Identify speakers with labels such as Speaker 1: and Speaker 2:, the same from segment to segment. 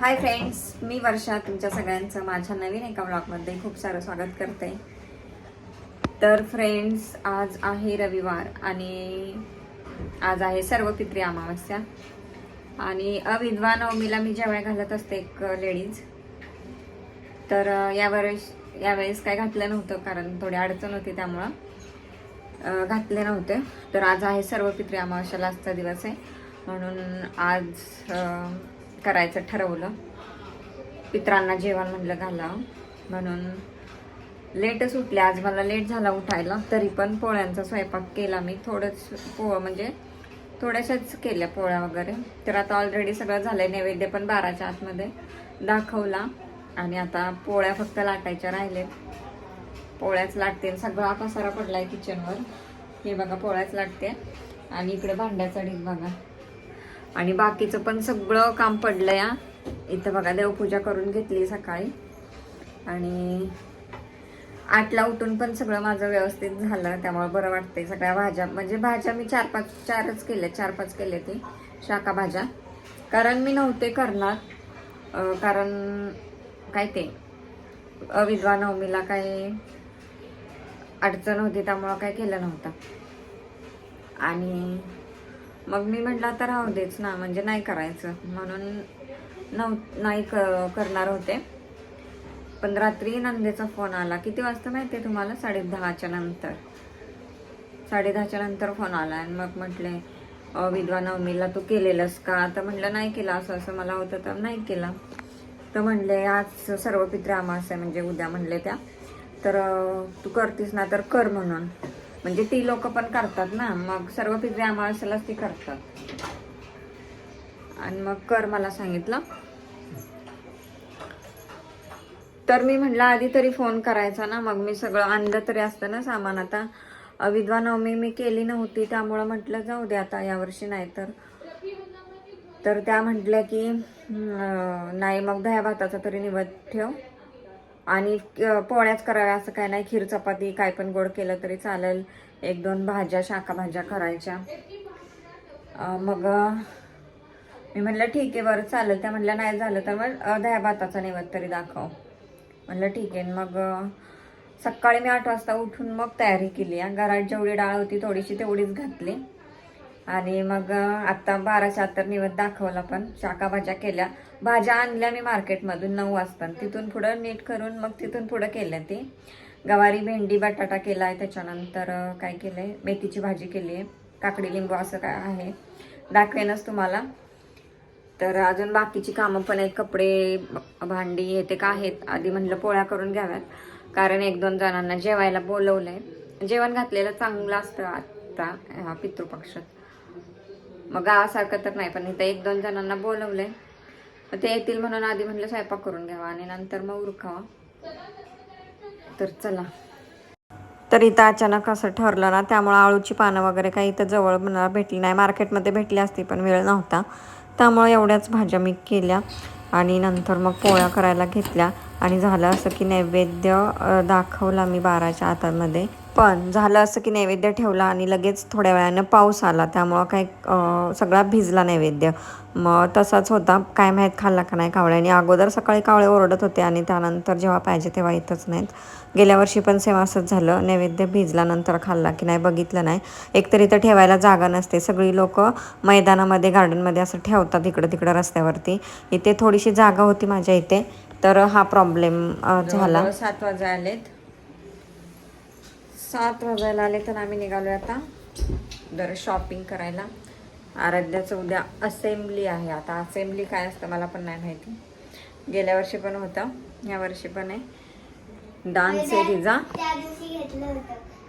Speaker 1: Hi friends मी वर्षा तुमच्या सगळ्यांचं माझ्या नवीन एका ब्लॉगमध्ये खूप सारं स्वागत करते. तर फ्रेंड्स आज आहे रविवार आणि आज आहे सर्व पित्री अमावस्या. आणि अविधवा नवमीला मी जेवाय घालत असते एक लेडीज तर यावेळेस यावेळेस काय घातलं नव्हतं कारण थोडी अडचण होती त्यामुळं घातले नव्हते. तर आज आहे सर्व पित्री अमावस्या लास्टचा दिवस आहे. म्हणून आज करायचं ठरवलं. पित्रांना जेवण म्हणलं घालावं. म्हणून लेटच उठले. आज मला लेट झाला उठायला. तरी पण पोळ्यांचा स्वयंपाक केला मी. थोडंच पोळं म्हणजे थोड्याशाच केल्या पोळ्या वगैरे. तर आता ऑलरेडी सगळं झालंय. नैवेद्य पण बाराच्या आतमध्ये दाखवला. आणि आता पोळ्या फक्त लाटायच्या राहिलेत. पोळ्याच लाटते. सगळा पसारा पडलाय किचनवर हे बघा पोळ्याच लाटते. आणि इकडे भांड्याचा ढीग बघा. आणि बाकीचं पण सगळं काम पडलं या इथं बघा देवपूजा करून घेतली सकाळी. आणि आठला उठून पण सगळं माझं व्यवस्थित झालं त्यामुळे बरं वाटतंय. सगळ्या भाज्या म्हणजे भाज्या मी चार पाच चारच केल्या चार पाच केले ते शाखा भाज्या. कारण मी नव्हते करणार कारण काय ते अविधवा नवमीला काही अडचण होती त्यामुळं काय केलं नव्हतं. आणि मग मी म्हटलं आता राहू देच ना म्हणजे नाही करायचं. म्हणून नव नाही क करणार होते. पण रात्री नंदेचा फोन आला. किती वाजता माहिती आहे तुम्हाला? साडे दहाच्या नंतर. साडे दहाच्या नंतर फोन आला. आणि मग म्हटले विधवा नवमीला तू केलेलंस का? तर म्हटलं नाही केलं. असं असं मला होतं तर नाही केलं. तर म्हणले आज सर्व पित्र आहे म्हणजे उद्या म्हणले त्या. तर तू करतीस ना तर कर म्हणून. म्हणजे ती लोक पण करतात ना. मग सर्व पित्री अमावस्यालाच ती करतात. आणि मग कर मला सांगितलं. तर मी म्हटलं आधी तरी फोन करायचा ना. मग मी सगळं आणलं तरी असतं ना सामान. आता विधवा नवमी मी केली नव्हती त्यामुळं म्हटलं जाऊ दे आता यावर्षी नाही तर तर त्या म्हटल्या की नाही मग दह्या भाताचा तरी निवड ठेव. आणि पोळ्याच कराव्या असं काय नाही. खीर चपाती काय पण गोड केलं तरी चालेल. एक दोन भाज्या शाखा भाज्या करायच्या. मग मी म्हटलं ठीक आहे बरं चालेल. त्या म्हटल्या नाही झालं तर मग दह्या भाताचा निवद तरी दाखव. म्हणलं ठीक आहे. मग सकाळी मी आठ वाजता उठून मग तयारी केली. घरात जेवढी डाळ होती थोडीशी तेवढीच घातली. आणि मग आत्ता आता शहात्तर आत तर दाखवला पण शाका भाज्या केल्या. भाज्या आणल्या मी मार्केटमधून नऊ वाजता. तिथून पुढं नीट करून मग तिथून पुढं केल्या ती. गवारी भेंडी बटाटा केला आहे. त्याच्यानंतर काय केलं आहे मेथीची भाजी केली आहे. काकडी लिंबू असं काय आहे? दाखवेनच तुम्हाला. तर अजून बाकीची कामं पण आहेत. कपडे भांडी हे ते का आहेत? आधी म्हणलं पोळ्या करून घ्याव्यात. कारण एक दोन जणांना जेवायला बोलवलं आहे जेवण घातलेलं चांगलं असतं आत्ता ह्या पितृपक्षात. मग गावासारखं तर नाही पण इथं एक दोन जणांना बोलवलंय. मग ते येतील म्हणून आधी म्हणलं स्वयंपाक करून घ्यावा आणि नंतर मग उरकावा. तर चला. तर इथं अचानक असं ठरलं ना त्यामुळं आळूची पानं वगैरे काही इथं जवळ मला भेटली नाही. मार्केटमध्ये भेटली असती पण वेळ नव्हता. त्यामुळं एवढ्याच भाज्या मी केल्या आणि नंतर मग पोळ्या करायला घेतल्या. आणि झालं असं की नैवेद्य दाखवला मी बाराच्या आतामध्ये. पण झालं असं की नैवेद्य ठेवला आणि लगेच थोड्या वेळानं पाऊस आला. त्यामुळं काही सगळा भिजला नैवेद्य. मग तसाच होता. काय माहीत खाल्ला का नाही कावळ्याने अगोदर सकाळी कावळे ओरडत होते आणि त्यानंतर जेव्हा पाहिजे तेव्हा येतच नाहीत. गेल्या वर्षी पण सेवा असंच झालं. नैवेद्य भिजला नंतर खाल्ला की नाही बघितलं नाही. एकतरी तर ठेवायला जागा नसते. सगळी लोक मैदानामध्ये गार्डनमध्ये असं ठेवतात इकडं तिकडं रस्त्यावरती. इथे थोडीशी जागा होती माझ्या इथे. तर हा प्रॉब्लेम झाला. सात वाजा आलेत. सात वाजायला आले तर आम्ही निघालो आता. जरा शॉपिंग करायला. आराध्याचं उद्या असेंब्ली आहे. आता असेंब्ली काय असतं मला पण नाही माहिती. गेल्या वर्षी पण होतं. या वर्षी पण आहे. डान्स आहे तिचा.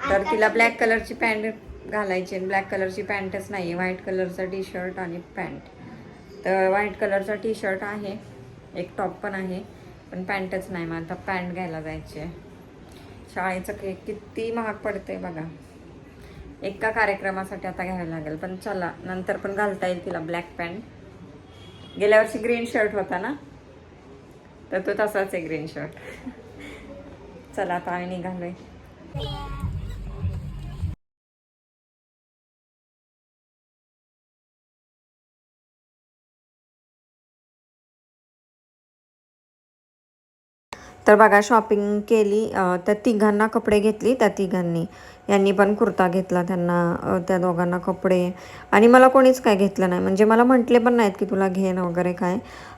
Speaker 1: तर तिला ब्लॅक कलरची पॅन्ट घालायची आणि ब्लॅक कलरची पॅन्टच नाही आहे व्हाईट कलरचा टी शर्ट आणि पॅन्ट तर व्हाईट कलरचा टी शर्ट आहे. एक टॉप पण आहे. पण पॅन्टच नाही. मग आता पॅन्ट घ्यायला जायची आहे शाळेचं केक किती महाग पडते बघा. एका कार्यक्रमासाठी आता घ्यायला लागेल. पण चला नंतर पण घालता येईल तिला ब्लॅक पॅन्ट गेल्या वर्षी ग्रीन शर्ट होता ना? तर तो तसाच आहे ग्रीन शर्ट चला आता आम्ही निघालोय तर बघा शॉपिंग केली त्या तिघांना कपडे घेतली त्या तिघांनी. यांनी पण कुर्ता घेतला त्यांना त्या दोघांना कपडे. आणि मला कोणीच काय घेतलं नाही. म्हणजे मला म्हटले पण नाहीत की तुला घेणं वगैरे काय.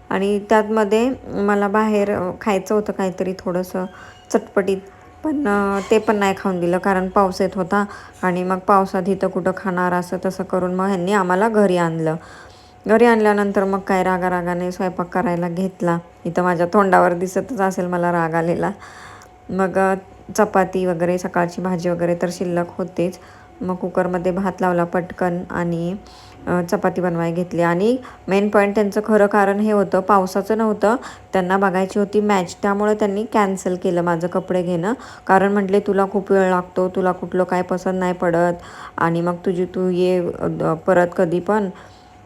Speaker 1: आणि त्यातमध्ये मला बाहेर खायचं होतं काहीतरी थोडंसं चटपटीत. पण ते पण नाही खाऊन दिलं कारण पाऊस येत होता. आणि मग पावसात इथं कुठं खाणार असं तसं करून मग ह्यांनी आम्हाला घरी आणलं. घरी आणल्यानंतर मग काय रागा रागाने स्वयंपाक करायला घेतला. इथं माझ्या तोंडावर दिसतच असेल मला राग आलेला. मग चपाती वगैरे सकाळची भाजी वगैरे तर शिल्लक होतेच. मग कुकरमध्ये भात लावला पटकन आणि चपाती बनवाय घेतली. आणि मेन पॉईंट त्यांचं खरं कारण हे होतं पावसाचं नव्हतं. त्यांना बघायची होती मॅच त्यामुळे त्यांनी कॅन्सल केलं माझं कपडे घेणं. कारण म्हटले तुला खूप वेळ लागतो तुला कुठलं काय पसंत नाही पडत. आणि मग तुझी तू ये परत कधी पण.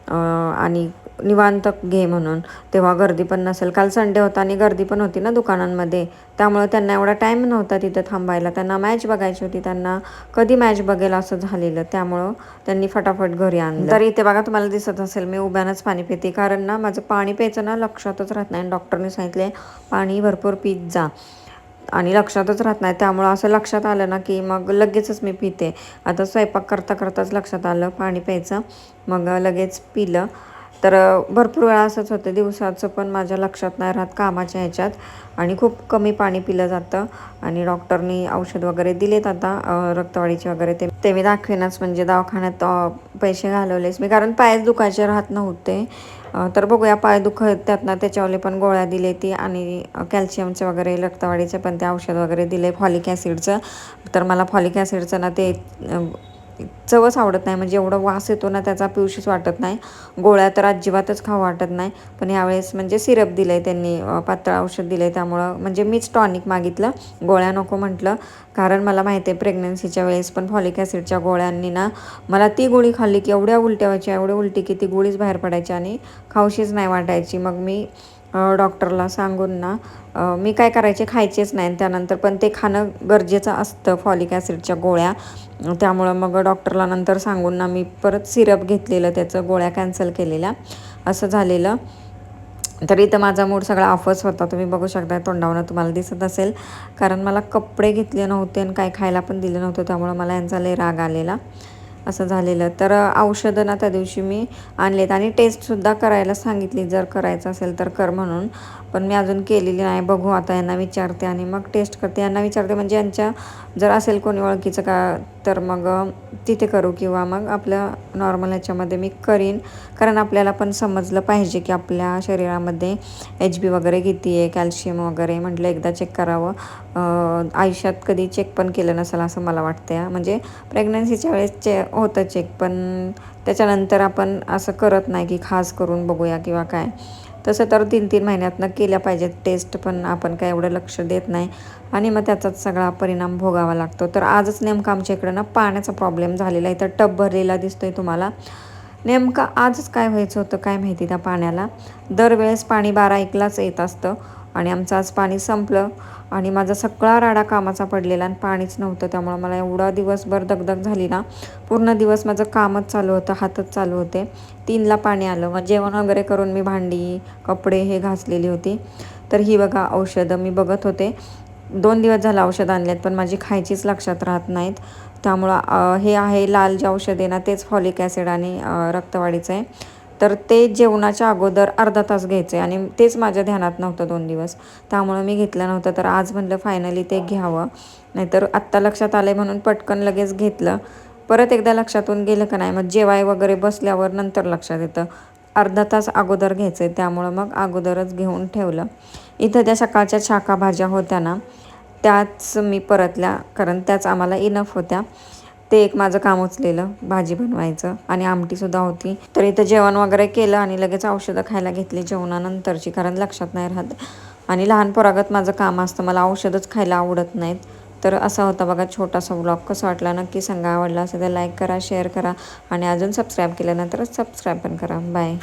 Speaker 1: आणि निवांत घे म्हणून. तेव्हा गर्दी पण नसेल. काल संडे होता आणि गर्दी पण होती ना दुकानांमध्ये. त्यामुळे त्यांना एवढा टाईम नव्हता तिथं थांबायला. त्यांना मॅच बघायची होती. त्यांना कधी मॅच बघेल असं झालेलं. त्यामुळं त्यांनी फटाफट घरी आणलं. तर इथे बघा तुम्हाला दिसत असेल मी उभ्यानंच पाणी पिते. कारण ना माझं पाणी प्यायचं ना लक्षातच राहत नाही. डॉक्टरने सांगितले पाणी भरपूर पीत जा. आणि लक्षातच राहत नाही. त्यामुळं असं लक्षात आलं ना की मग लगेचच मी पिते. आता स्वयंपाक करता करताच लक्षात आलं पाणी प्यायचं. मग लगेच पिलं. तर भरपूर वेळा असंच होतं दिवसाचं पण माझ्या लक्षात नाही राहत कामाच्या ह्याच्यात आणि खूप कमी पाणी पिलं जातं आणि डॉक्टरनी औषध वगैरे दिलेत आता रक्तवाढीचे वगैरे ते. ते मी दाखवेनच म्हणजे दवाखान्यात पैसे घालवलेच मी कारण पायच दुखायचे राहत नव्हते. तर बघूया पाय दुखत त्यातनं त्याच्यावाले पण गोळ्या दिले ती आणि कॅल्शियमचे वगैरे रक्तवाढीचे पण ते औषध वगैरे दिले फॉलिक ॲसिडचं. तर मला फॉलिक ॲसिडचं ना ते चवच आवडत नाही. म्हणजे एवढं वास येतो ना त्याचा पिवशीच वाटत नाही. गोळ्या तर अजिबातच खाऊ वाटत नाही. पण यावेळेस म्हणजे सिरप दिलं आहे त्यांनी पातळ औषध दिलं आहे त्यामुळं. म्हणजे मीच टॉनिक मागितलं. गोळ्या नको म्हटलं. कारण मला माहिती आहे प्रेग्नन्सीच्या वेळेस पण फॉलिक ॲसिडच्या गोळ्यांनी ना मला ती गोळी खाल्ली की एवढ्या उलट्या व्हायच्या एवढ्या उलटी की ती गोळीच बाहेर पडायची आणि खाऊशीच नाही वाटायची. मग मी डॉक्टरला सांगून ना मी काय करायचे खायचेच नाही आणि त्यानंतर पण ते खाणं गरजेचं असतं फॉलिक ॲसिडच्या गोळ्या. त्यामुळं मग डॉक्टरला नंतर सांगून ना मी परत सिरप घेतलेलं त्याचं गोळ्या कॅन्सल केलेल्या. असं झालेलं. तर इथं माझा मूड सगळा ऑफच होता. तुम्ही बघू शकता तोंडावनं तुम्हाला दिसत असेल. कारण मला कपडे घेतले नव्हते आणि काय खायला पण दिलं नव्हतं त्यामुळं मला यांचा लय राग आलेला. असं झालेलं. तर औषधं ना त्या दिवशी मी आणलेत आणि टेस्टसुद्धा करायला सांगितली. जर करायचं असेल तर कर म्हणून. पण मी अजून केलेली नाही. बघू आता यांना विचारते आणि मग टेस्ट करते. यांना विचारते म्हणजे यांच्या जर असेल कोणी ओळखीचं का तर मग तिथे करू किंवा मग आपल्या नॉर्मल ह्याच्यामध्ये मी करीन. कारण आपल्याला पण समजलं पाहिजे की आपल्या शरीरामध्ये एच बी वगैरे किती आहे कॅल्शियम वगैरे म्हटलं एकदा चेक करावं. आयुष्यात कधी चेक पण केलं नसेल असं मला वाटतं म्हणजे प्रेग्नन्सीच्या वेळेस चे होतं चेक पण त्याच्यानंतर आपण असं करत नाही की खास करून बघूया किंवा काय. तसं तर तीन तीन महिन्यातनं केल्या पाहिजेत टेस्ट पण आपण काय एवढं लक्ष देत नाही. आणि मग त्याचाच सगळा परिणाम भोगावा लागतो. तर आजच नेमकं आमच्या इकडं ना पाण्याचा प्रॉब्लेम झालेला आहे. तर टब भरलेला दिसतोय तुम्हाला. नेमकं आजच काय व्हायचं होतं काय माहिती त्या पाण्याला? दरवेळेस पाणी बारा एकलाच येत असतं. आणि आमचं आज पाणी संपलं आणि माझा सगळा राडा कामाचा पडलेला आणि पाणीच नव्हतं त्यामुळं मला एवढा दिवसभर दगदग झाली ना. पूर्ण दिवस माझं कामच चालू होतं हातच चालू होते. तीनला पाणी आलं. मग जेवण वगैरे करून मी भांडी कपडे हे घासलेली होती. तर ही बघा औषधं मी बघत होते. दोन दिवस झालं औषध आहेत पण माझी खायचीच लक्षात राहत नाहीत. त्यामुळं हे आहे लाल जे औषध आहे ना तेच फॉलिक ॲसिड आणि रक्तवाढीचं आहे. तर ते जेवणाच्या अगोदर अर्धा तास घ्यायचे आणि तेच माझ्या ध्यानात नव्हतं दोन दिवस. त्यामुळं मी घेतलं नव्हतं तर आज म्हटलं फायनली ते घ्यावं. नाहीतर आत्ता लक्षात आलं आहे म्हणून पटकन लगेच घेतलं. परत एकदा लक्षातून गेलं का नाही मग जेवाय वगैरे बसल्यावर नंतर लक्षात येतं. अर्धा तास अगोदर घ्यायचं आहे त्यामुळं मग अगोदरच घेऊन ठेवलं. इथं त्या सकाळच्या शाखा भाज्या होत्या ना त्याच मी परतल्या कारण त्याच आम्हाला इनफ होत्या. ते एक माझं काम उचलेलं भाजी बनवायचं आणि आमटीसुद्धा होती. तर इथं जेवण वगैरे केलं आणि लगेच औषधं खायला घेतली जेवणानंतरची कारण लक्षात नाही राहत. आणि लहान पोरागत माझं काम असतं मला औषधच खायला आवडत नाहीत. तर असा होता बघा छोटासा व्लॉग कसा वाटला नक्की सांगा. आवडला असेल तर लाईक करा शेअर करा आणि अजून सबस्क्राईब केल्यानंतरच सबस्क्राईब पण करा. बाय